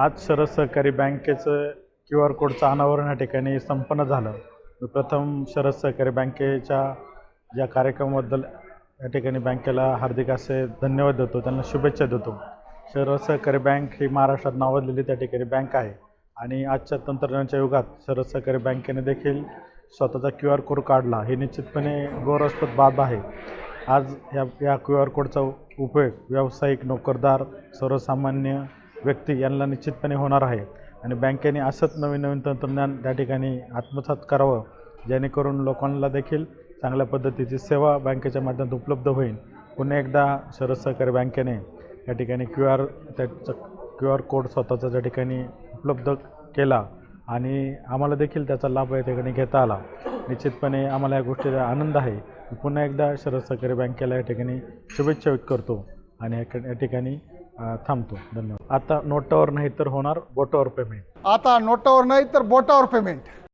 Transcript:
आज शरद सहकारी बँकेचं क्यू आर कोडचं अनावरण या ठिकाणी संपन्न झालं. मी प्रथम शरद सहकारी बँकेच्या या कार्यक्रमाबद्दल या ठिकाणी बँकेला हार्दिक असे धन्यवाद देतो त्यांना शुभेच्छा देतो. शरद सहकारी बँक ही महाराष्ट्रात नावाजलेली त्या ठिकाणी बँक आहे आणि आजच्या तंत्रज्ञानाच्या युगात शरद सहकारी बँकेने देखील स्वतःचा क्यू आर कोड काढला. हे निश्चितपणे गौरवास्पद बाब आहे. आज या या क्यू आर कोडचा उपयोग व्यावसायिक नोकरदार सर्वसामान्य व्यक्ती यांना निश्चितपणे होणार आहे. आणि बँकेने असंच नवीन नवीन तंत्रज्ञान त्या ठिकाणी आत्मसात करावं जेणेकरून लोकांना देखील चांगल्या पद्धतीची सेवा बँकेच्या माध्यमातून उपलब्ध होईल. पुन्हा एकदा शरद सहकारी बँकेने या ठिकाणी क्यू आर त्याचं क्यू आर कोड स्वतःचा त्या ठिकाणी उपलब्ध केला आणि आम्हाला देखील त्याचा लाभ या ठिकाणी घेता आला. निश्चितपणे आम्हाला या गोष्टीचा आनंद आहे. पुन्हा एकदा शरद सहकारी बँकेला या ठिकाणी शुभेच्छा व्यक्त करतो आणि या ठिकाणी थांबतो. धन्यवाद. आता नोटावर नाही तर होणार बोटावर पेमेंट. आता नोटावर नाही तर बोटावर पेमेंट.